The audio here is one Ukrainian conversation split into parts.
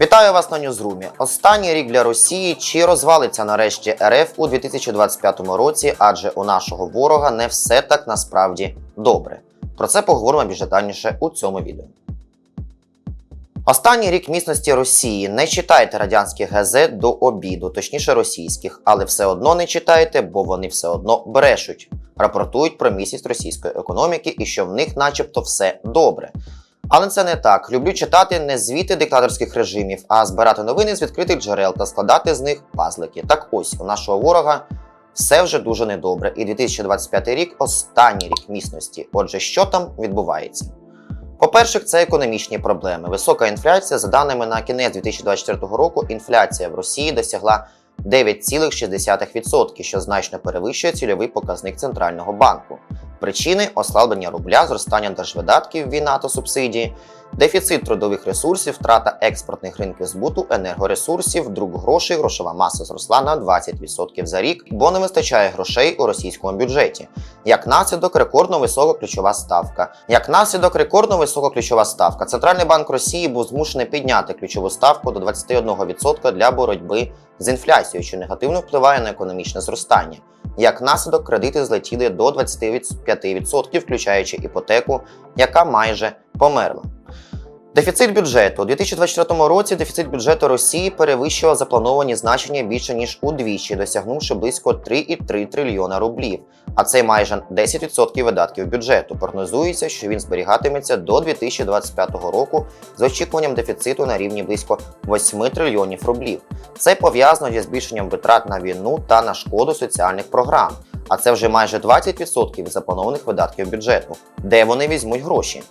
Вітаю вас на Ньюзрумі. Останній рік для Росії чи розвалиться нарешті РФ у 2025 році, адже у нашого ворога не все так насправді добре. Про це поговоримо більш детальніше у цьому відео. Останній рік міцності Росії не читайте радянських газет до обіду, точніше російських, але все одно не читайте, бо вони все одно брешуть. Рапортують про місяць російської економіки і що в них, начебто, все добре. Але це не так. Люблю читати не звіти диктаторських режимів, а збирати новини з відкритих джерел та складати з них пазлики. Так ось у нашого ворога все вже дуже недобре. І 2025 рік останній рік міцності. Отже, що там відбувається? По-перше, це економічні проблеми. Висока інфляція, за даними на кінець 2024 року, інфляція в Росії досягла 9,6%, що значно перевищує цільовий показник центрального банку. Причини ослаблення рубля, зростання держвидатків, війна та субсидії, дефіцит трудових ресурсів, втрата експортних ринків збуту, енергоресурсів, друк грошей, грошова маса зросла на 20% за рік, бо не вистачає грошей у російському бюджеті. Як наслідок, рекордно висока ключова ставка. Як наслідок, рекордно висока ключова ставка. Центральний банк Росії був змушений підняти ключову ставку до 21% для боротьби з інфляцією, що негативно впливає на економічне зростання. Як наслідок, кредити злетіли до 25%, включаючи іпотеку, яка майже померла. Дефіцит бюджету у 2024 році дефіцит бюджету Росії перевищував заплановані значення більше ніж удвічі, досягнувши близько 3,3 трильйона рублів. А це майже 10% видатків бюджету. Прогнозується, що він зберігатиметься до 2025 року з очікуванням дефіциту на рівні близько 8 трильйонів рублів. Це пов'язано зі збільшенням витрат на війну та на шкоду соціальних програм. А це вже майже 20% запланованих видатків бюджету. Де вони візьмуть гроші?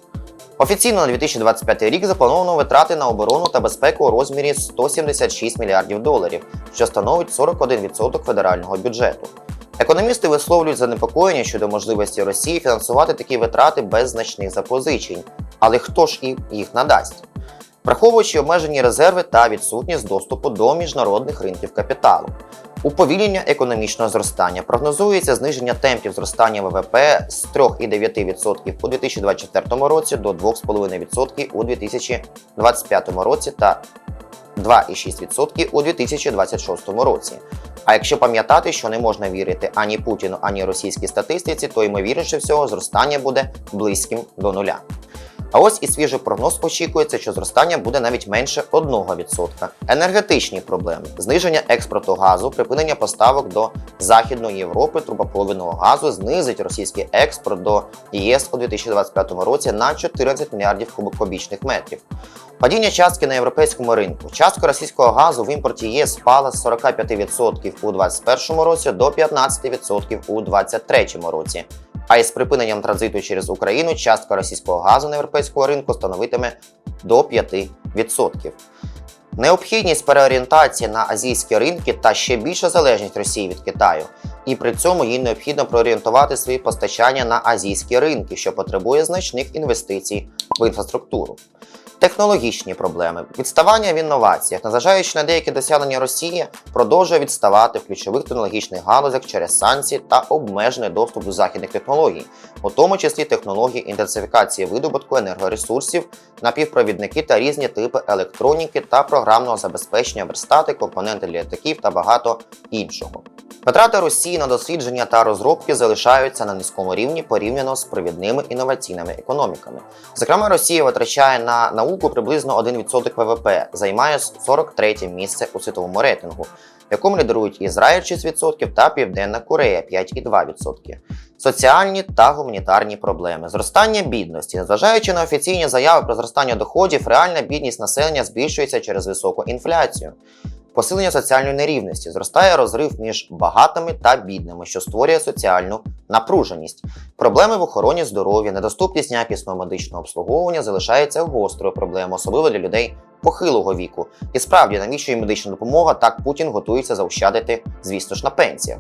Офіційно на 2025 рік заплановано витрати на оборону та безпеку у розмірі 176 мільярдів доларів, що становить 41% федерального бюджету. Економісти висловлюють занепокоєння щодо можливості Росії фінансувати такі витрати без значних запозичень. Але хто ж і їх надасть? Враховуючи обмежені резерви та відсутність доступу до міжнародних ринків капіталу. Уповільнення економічного зростання прогнозується зниження темпів зростання ВВП з 3,9% у 2024 році до 2,5% у 2025 році та 2,6% у 2026 році. А якщо пам'ятати, що не можна вірити ані Путіну, ані російській статистиці, то ймовірніше всього зростання буде близьким до нуля. А ось і свіжий прогноз очікується, що зростання буде навіть менше 1%. Енергетичні проблеми: зниження експорту газу, припинення поставок до Західної Європи трубопровідного газу знизить російський експорт до ЄС у 2025 році на 14 мільярдів кубокубічних метрів. Падіння частки на європейському ринку. Частка російського газу в імпорті ЄС спала з 45% у 2021 році до 15% у 2023 році. А із припиненням транзиту через Україну частка російського газу на європейського ринку становитиме до 5%. Необхідність переорієнтації на азійські ринки та ще більша залежність Росії від Китаю, і при цьому їй необхідно проорієнтувати свої постачання на азійські ринки, що потребує значних інвестицій в інфраструктуру. Технологічні проблеми, відставання в інноваціях, незважаючи на деякі досягнення Росії, продовжує відставати в ключових технологічних галузях через санкції та обмежений доступ до західних технологій, у тому числі технології інтенсифікації видобутку енергоресурсів, напівпровідники та різні типи електроніки та програмного забезпечення верстати, компоненти для літаків та багато іншого. Витрати Росії на дослідження та розробки залишаються на низькому рівні порівняно з провідними інноваційними економіками. Зокрема, Росія витрачає на науку приблизно 1% ВВП, займає 43 місце у світовому рейтингу, в якому лідерують Ізраїль 6% та Південна Корея 5,2%. Соціальні та гуманітарні проблеми, зростання бідності, незважаючи на офіційні заяви про зростання доходів, реальна бідність населення збільшується через високу інфляцію. Посилення соціальної нерівності зростає розрив між багатими та бідними, що створює соціальну напруженість. Проблеми в охороні здоров'я, недоступність якісного медичного обслуговування залишається гострою проблемою, особливо для людей похилого віку. І справді, навіщо їм медична допомога, так Путін готується заощадити, звісно ж, на пенсіях.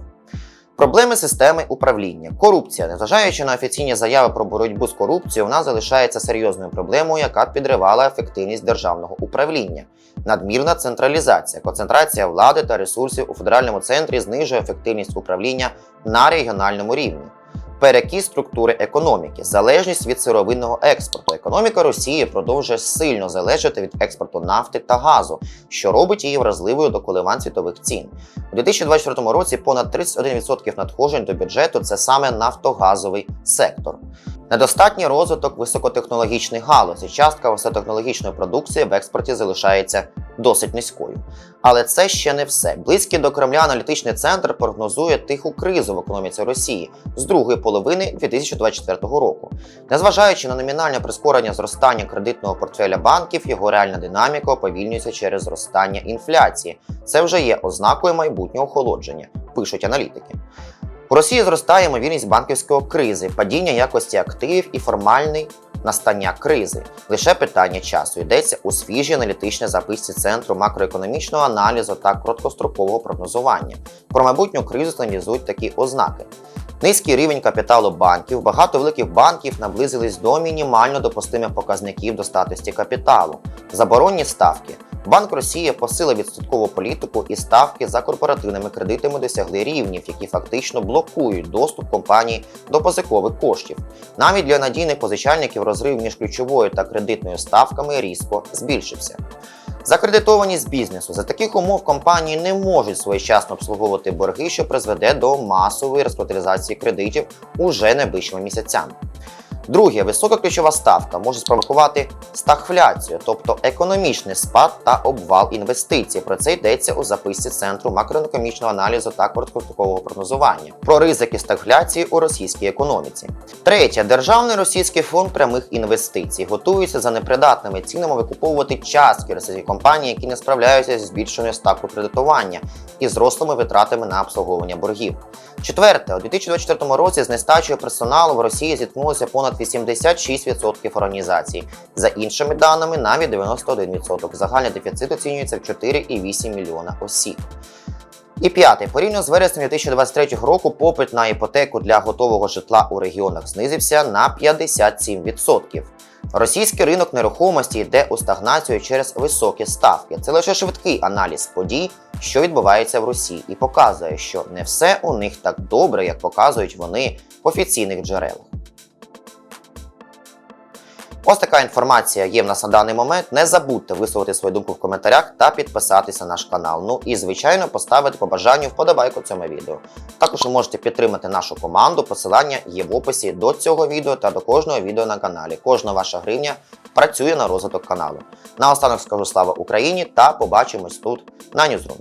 Проблеми системи управління, корупція, незважаючи на офіційні заяви про боротьбу з корупцією, вона залишається серйозною проблемою, яка підривала ефективність державного управління. Надмірна централізація, концентрація влади та ресурсів у федеральному центрі знижує ефективність управління на регіональному рівні. Перекіс структури економіки, залежність від сировинного експорту. Економіка Росії продовжує сильно залежати від експорту нафти та газу, що робить її вразливою до коливань світових цін. У 2024 році понад 31% надходжень до бюджету це саме нафтогазовий сектор. Недостатній розвиток високотехнологічних галузей. Частка високотехнологічної продукції в експорті залишається досить низькою. Але це ще не все. Близький до Кремля аналітичний центр прогнозує тиху кризу в економіці Росії з другої половини 2024 року. Незважаючи на номінальне прискорення зростання кредитного портфеля банків, його реальна динаміка уповільнюється через зростання інфляції. Це вже є ознакою майбутнього охолодження, пишуть аналітики. У Росії зростає ймовірність банківської кризи, падіння якості активів і формальний настання кризи. Лише питання часу йдеться у свіжій аналітичній записці Центру макроекономічного аналізу та короткострокового прогнозування. Про майбутню кризу аналізують такі ознаки. Низький рівень капіталу банків, багато великих банків наблизились до мінімально допустимих показників до статусті капіталу, заборонні ставки. Банк Росії посилив відсоткову політику і ставки за корпоративними кредитами досягли рівнів, які фактично блокують доступ компаній до позикових коштів. Навіть для надійних позичальників розрив між ключовою та кредитною ставками різко збільшився. Закредитованість бізнесу за таких умов компанії не можуть своєчасно обслуговувати борги, що призведе до масової розкапіталізації кредитів уже найближчими місяцями. Друге, висока ключова ставка може спровокувати стагфляцію, тобто економічний спад та обвал інвестицій. Про це йдеться у записці Центру макроекономічного аналізу та короткострокового прогнозування про ризики стагфляції у російській економіці. Третє, державний російський фонд прямих інвестицій готується за непридатними цінами викуповувати частки російських компаній, які не справляються з збільшеною ставкою кредитування і зрослими витратами на обслуговування боргів. Четверте, у 2024 році з нестачею персоналу в Росії зіткнулося понад 86% організацій. За іншими даними, навіть 91%. Загальний дефіцит оцінюється в 4,8 мільйона осіб. І п'яте, порівняно з вереснем 2023 року, попит на іпотеку для готового житла у регіонах знизився на 57%. Російський ринок нерухомості йде у стагнацію через високі ставки. Це лише швидкий аналіз подій, що відбувається в Росії, і показує, що не все у них так добре, як показують вони в офіційних джерелах. Ось така інформація є в нас на даний момент. Не забудьте висловити свою думку в коментарях та підписатися на наш канал. Ну і звичайно поставити по бажанню вподобайку цьому відео. Також ви можете підтримати нашу команду. Посилання є в описі до цього відео та до кожного відео на каналі. Кожна ваша гривня працює на розвиток каналу. Наостанок скажу слава Україні та побачимось тут на Ньюзрум.